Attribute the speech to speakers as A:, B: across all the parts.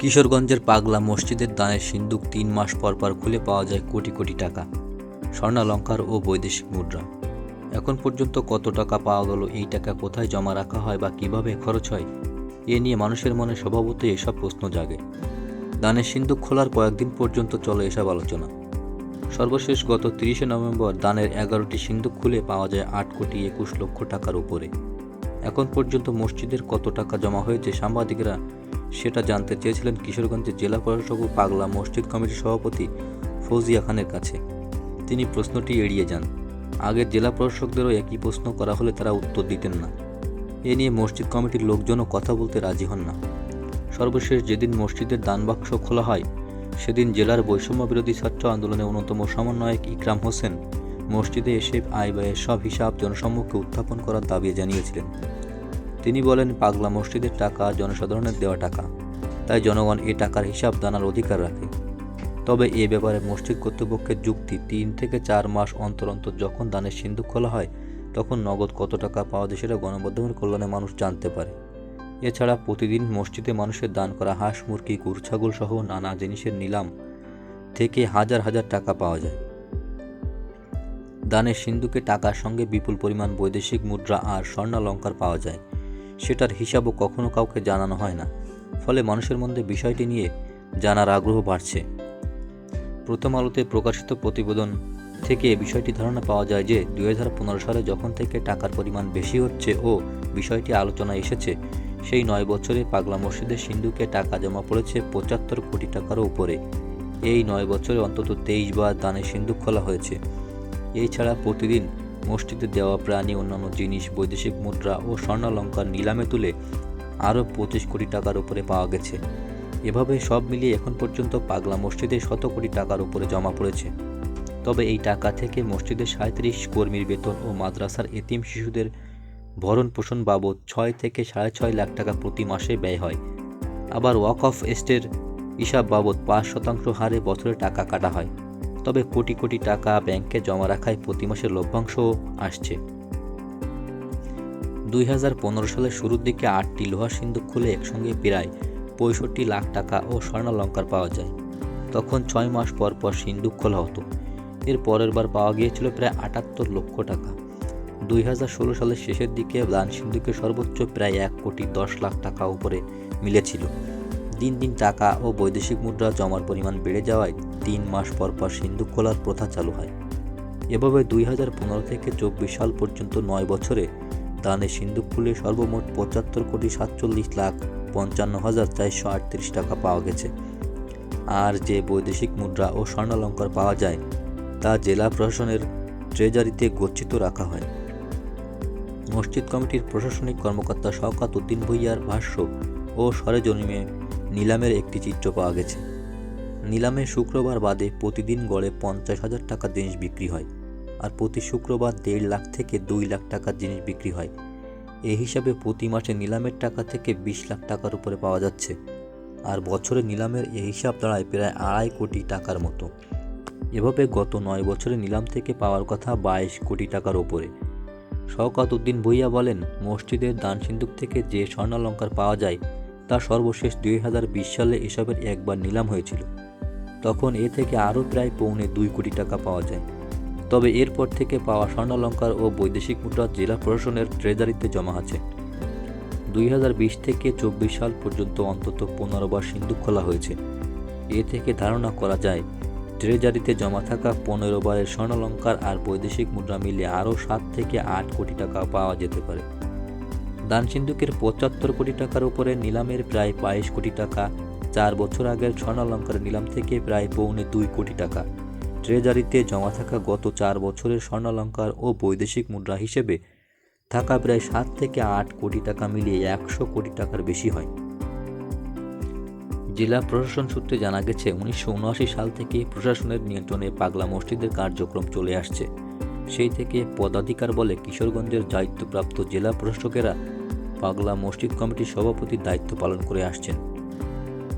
A: কিশোরগঞ্জের পাগলা মসজিদের দানের সিন্দুক তিন মাস পর পর খুলে পাওয়া যায় কোটি কোটি টাকা, স্বর্ণালঙ্কার ও বৈদেশিক মুদ্রা। এখন পর্যন্ত কত টাকা পাওয়া গেল, এই টাকা কোথায় জমা রাখা হয় বা কীভাবে খরচ হয়, এ নিয়ে মানুষের মনে স্বভাবতই এসব প্রশ্ন জাগে। দানের সিন্দুক খোলার কয়েকদিন পর্যন্ত চলে এসব আলোচনা। সর্বশেষ গত তিরিশে নভেম্বর দানের এগারোটি সিন্দুক খুলে পাওয়া যায় আট কোটি একুশ লক্ষ টাকার উপরে। এখন পর্যন্ত মসজিদের কত টাকা জমা হয়েছে সাংবাদিকরা সেটা জানতে চেয়েছিলেন কিশোরগঞ্জের জেলা প্রশাসক ও পাগলা মসজিদ কমিটির সভাপতি ফৌজিয়া খানের কাছে। তিনি প্রশ্নটি এড়িয়ে যান। আগের জেলা প্রশাসকদেরও একই প্রশ্ন করা হলে তারা উত্তর দিতেন না। এ নিয়ে মসজিদ কমিটির লোকজনও কথা বলতে রাজি হন না। সর্বশেষ যেদিন মসজিদের দানবাক্স খোলা হয়, সেদিন জেলার বৈষম্য বিরোধী ছাত্র আন্দোলনের অন্যতম সমন্বয়ক ইকরাম হোসেন মসজিদে এসে আয় ব্যয়ের সব হিসাব জনসম্মুখে উত্থাপন করার দাবি জানিয়েছিলেন। তিনি বলেন, পাগলা মসজিদের টাকা জনসাধারণের দেওয়া টাকা। তাই জনগণ এ টাকার হিসাব জানার অধিকার রাখে। তবে এ ব্যাপারে মসজিদ কর্তৃপক্ষের যুক্তি, তিন থেকে চার মাস অন্তর অন্তর যখন দানের সিন্ধুক খোলা হয়, তখন নগদ কত টাকা পাওয়া যায় সেটা গণমাধ্যমের কল্যাণে মানুষ জানতে পারে। এছাড়া প্রতিদিন মসজিদে মানুষের দান করা হাঁস, মুরগি, গরু সহ নানা জিনিসের নিলাম থেকে হাজার হাজার টাকা পাওয়া যায়। দানের সিন্ধুকে টাকার সঙ্গে বিপুল পরিমাণ বৈদেশিক মুদ্রা আর স্বর্ণালঙ্কার পাওয়া যায়। সেটার হিসাবও কখনো কাউকে জানানো হয় না। ফলে মানুষের মধ্যে বিষয়টি নিয়ে জানার আগ্রহ বাড়ছে। প্রথম আলোতে প্রকাশিত প্রতিবেদন থেকে বিষয়টি ধারণা পাওয়া যায় যে দু হাজার পনেরো সালে যখন থেকে টাকার পরিমাণ বেশি হচ্ছে ও বিষয়টি আলোচনায় এসেছে, সেই নয় বছরে পাগলা মসজিদের সিন্ধুকে টাকা জমা পড়েছে পঁচাত্তর কোটি টাকারও উপরে। এই নয় বছরে অন্তত তেইশ বার দানের সিন্ধুক খোলা হয়েছে। এছাড়া প্রতিদিন মসজিদে দেওয়া প্রাণী, অন্যান্য জিনিস, বৈদেশিক মুদ্রা ও স্বর্ণালঙ্কার নিলামে তুলে আরও পঁচিশ কোটি টাকার উপরে পাওয়া গেছে। এভাবে সব মিলিয়ে এখন পর্যন্ত পাগলা মসজিদে শত কোটি টাকার উপরে জমা পড়েছে। তবে এই টাকা থেকে মসজিদের সাঁত্রিশ কর্মীর বেতন ও মাদ্রাসার এতিম শিশুদের ভরণ পোষণ বাবদ ছয় থেকে সাড়ে ছয় লাখ টাকা প্রতি মাসে ব্যয় হয়। আবার ওয়াক অফ এস্টের হিসাব বাবদ পাঁচ শতাংশ হারে বছরে টাকা কাটা হয়। তবে কোটি কোটি টাকা ব্যাংকে জমা রাখায় প্রতি মাসে লভ্যাংশও আসছে। দুই হাজার পনেরো সালের শুরুর দিকে আটটি লোহার সিন্ধুক খুলে একসঙ্গে প্রায় পঁয়ষট্টি লাখ টাকা ও স্বর্ণালঙ্কার পাওয়া যায়। তখন ছয় মাস পর পর সিন্ধুক খোলা হতো। এর পরের বার পাওয়া গিয়েছিল প্রায় আটাত্তর লক্ষ টাকা। দুই হাজার ষোলো সালের শেষের দিকে দান সিন্ধুকে সর্বোচ্চ প্রায় এক কোটি দশ লাখ টাকা উপরে মিলেছিল। দিন দিন টাকা ও বৈদেশিক মুদ্রা জমার পরিমাণ বেড়ে যাওয়ায় তিন মাস পর পর সিন্ধুক খোলার প্রথা চালু হয়। এভাবে দুই হাজার পনেরো থেকে চব্বিশ সাল পর্যন্ত নয় বছরে দানে সিন্ধুক খুলে সর্বমোট পঁচাত্তর কোটি সাতচল্লিশ লাখ পঞ্চান্ন হাজার চারশো আটত্রিশ টাকা পাওয়া গেছে। আর যে বৈদেশিক মুদ্রা ও স্বর্ণালঙ্কার পাওয়া যায়, তা জেলা প্রশাসনের ট্রেজারিতে গচ্ছিত রাখা হয়। মসজিদ কমিটির প্রশাসনিক কর্মকর্তা শওকাত উদ্দিন ভুইয়ার ভাষ্য ও সরেজমিনে নিলামের একটি চিত্র পাওয়া গেছে। নিলামে শুক্রবার বাদে প্রতিদিন গড়ে পঞ্চাশ হাজার টাকার জিনিস বিক্রি হয় আর প্রতি শুক্রবার দেড় লাখ থেকে দুই লাখ টাকার জিনিস বিক্রি হয়। এই হিসাবে প্রতি মাসে নিলামের টাকা থেকে বিশ লাখ টাকার উপরে পাওয়া যাচ্ছে আর বছরে নিলামের এই হিসাব দাঁড়ায় প্রায় আড়াই কোটি টাকার মতো। এভাবে গত নয় বছরে নিলাম থেকে পাওয়ার কথা বাইশ কোটি টাকার ওপরে শওকাত উদ্দিন ভুইয়া বলেন, মসজিদের দান সিন্দুক থেকে যে স্বর্ণালঙ্কার পাওয়া যায় তা সর্বশেষ দুই হাজার বিশ সালে এসবের একবার নিলাম হয়েছিল। তখন এ থেকে আরও প্রায় পৌনে দুই কোটি টাকা পাওয়া যায়। তবে এরপর থেকে পাওয়া স্বর্ণালঙ্কার ও বৈদেশিক মুদ্রা জেলা প্রশাসনের ট্রেজারিতে জমা আছে। দুই হাজার বিশ থেকে চব্বিশ সাল পর্যন্ত অন্তত পনেরো বার সিন্ধুক খোলা হয়েছে। এ থেকে ধারণা করা যায়, ট্রেজারিতে জমা থাকা পনেরো বারের স্বর্ণালঙ্কার আর বৈদেশিক মুদ্রা মিলে আরও সাত থেকে আট কোটি টাকা পাওয়া যেতে পারে। দান সিন্ধুকের পঁচাত্তর কোটি টাকার উপরে নিলামের প্রায় বাইশ কোটি টাকা, চার বছর আগের স্বর্ণালঙ্কার নিলাম থেকে প্রায় পৌনে দুই কোটি টাকা। ট্রেজারিতে জমা থাকা গত চার বছরের স্বর্ণালঙ্কার ও বৈদেশিক মুদ্রা হিসেবে থাকা প্রায় সাত থেকে আট কোটি টাকা মিলিয়ে একশো কোটি টাকার বেশি হয়। জেলা প্রশাসন সূত্রে জানা গেছে, উনিশশো উনআশি সাল থেকে প্রশাসনের নিয়ন্ত্রণে পাগলা মসজিদের কার্যক্রম চলে আসছে। সেই থেকে পদাধিকার বলে কিশোরগঞ্জের দায়িত্বপ্রাপ্ত জেলা প্রশাসকেরা পাগলা মসজিদ কমিটির সভাপতির দায়িত্ব পালন করে আসছেন।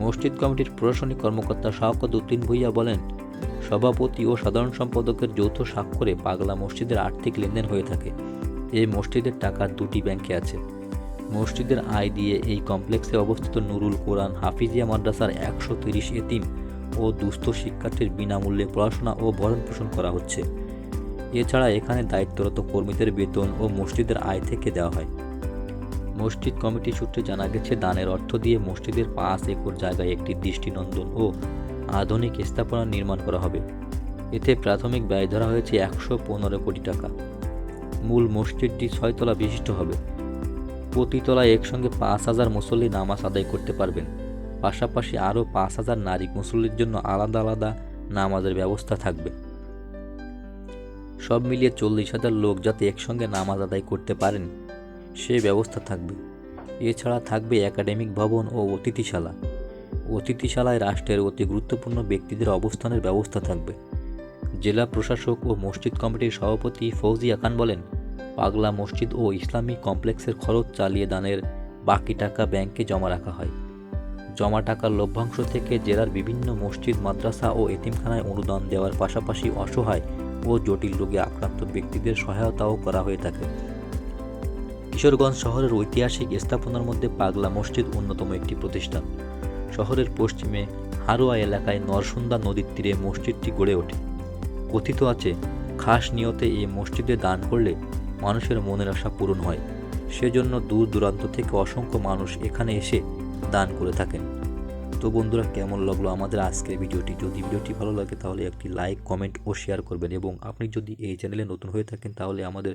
A: মসজিদ কমিটির প্রশাসনিক কর্মকর্তা শাহকত উদ্দিন ভুইয়া বলেন, সভাপতি ও সাধারণ সম্পাদকের যৌথ স্বাক্ষরে পাগলা মসজিদের আর্থিক লেনদেন হয়ে থাকে। এই মসজিদের টাকা দুটি ব্যাংকে আছে। মসজিদের আয় দিয়ে এই কমপ্লেক্সে অবস্থিত নুরুল কোরআন হাফিজিয়া মাদ্রাসার একশো তিরিশ এতিম ও দুস্থ শিক্ষার্থীর বিনামূল্যে পড়াশোনা ও ভরণ পোষণ করা হচ্ছে। এছাড়া এখানে দায়িত্বরত কর্মীদের বেতন ও মসজিদের আয় থেকে দেওয়া হয়। মসজিদ কমিটি সূত্রে জানা গেছে, দানের অর্থ দিয়ে মসজিদের পাঁচ একর জায়গায় একটি দৃষ্টিনন্দন ও আধুনিক স্থাপনা নির্মাণ করা হবে। এতে প্রাথমিক ব্যয় ধরা হয়েছে একশো পনেরো কোটি টাকা। মূল মসজিদটি ছয়তলা বিশিষ্ট হবে। প্রতি তলায় একসঙ্গে পাঁচ হাজার মুসল্লি নামাজ আদায় করতে পারবেন। পাশাপাশি আরও পাঁচ হাজার নারী মুসল্লির জন্য আলাদা আলাদা নামাজের ব্যবস্থা থাকবে। সব মিলিয়ে চল্লিশ হাজার লোক যাতে একসঙ্গে নামাজ আদায় করতে পারেন সে ব্যবস্থা থাকবে। এছাড়া থাকবে একাডেমিক ভবন ও অতিথিশালা। অতিথিশালায় রাষ্ট্রের অতি গুরুত্বপূর্ণ ব্যক্তিদের অবস্থানের ব্যবস্থা থাকবে। জেলা প্রশাসক ও মসজিদ কমিটির সভাপতি ফৌজিয়া খান বলেন, পাগলা মসজিদ ও ইসলামিক কমপ্লেক্সের খরচ চালিয়ে দানের বাকি টাকা ব্যাংকে জমা রাখা হয়। জমা টাকার লভ্যাংশ থেকে জেলার বিভিন্ন মসজিদ, মাদ্রাসা ও এতিমখানায় অনুদান দেওয়ার পাশাপাশি অসহায় ও জটিল রোগে আক্রান্ত ব্যক্তিদের সহায়তাও করা হয়ে থাকে। কিশোরগঞ্জ শহরের ঐতিহাসিক স্থাপনার মধ্যে পাগলা মসজিদ অন্যতম একটি প্রতিষ্ঠান। শহরের পশ্চিমে হারোয়া এলাকায় নরসুন্দা নদীর তীরে মসজিদটি গড়ে ওঠে। কথিত আছে, খাস নিয়তে এই মসজিদে দান করলে মানুষের মনের আশা পূরণ হয়। সেজন্য দূর দূরান্ত থেকে অসংখ্য মানুষ এখানে এসে দান করে থাকেন। তো বন্ধুরা, কেমন লাগল আমাদের আজকের ভিডিওটি? যদি ভিডিওটি ভালো লাগে তাহলে একটি লাইক, কমেন্ট ও শেয়ার করবেন এবং আপনি যদি এই চ্যানেলে নতুন হয়ে থাকেন তাহলে আমাদের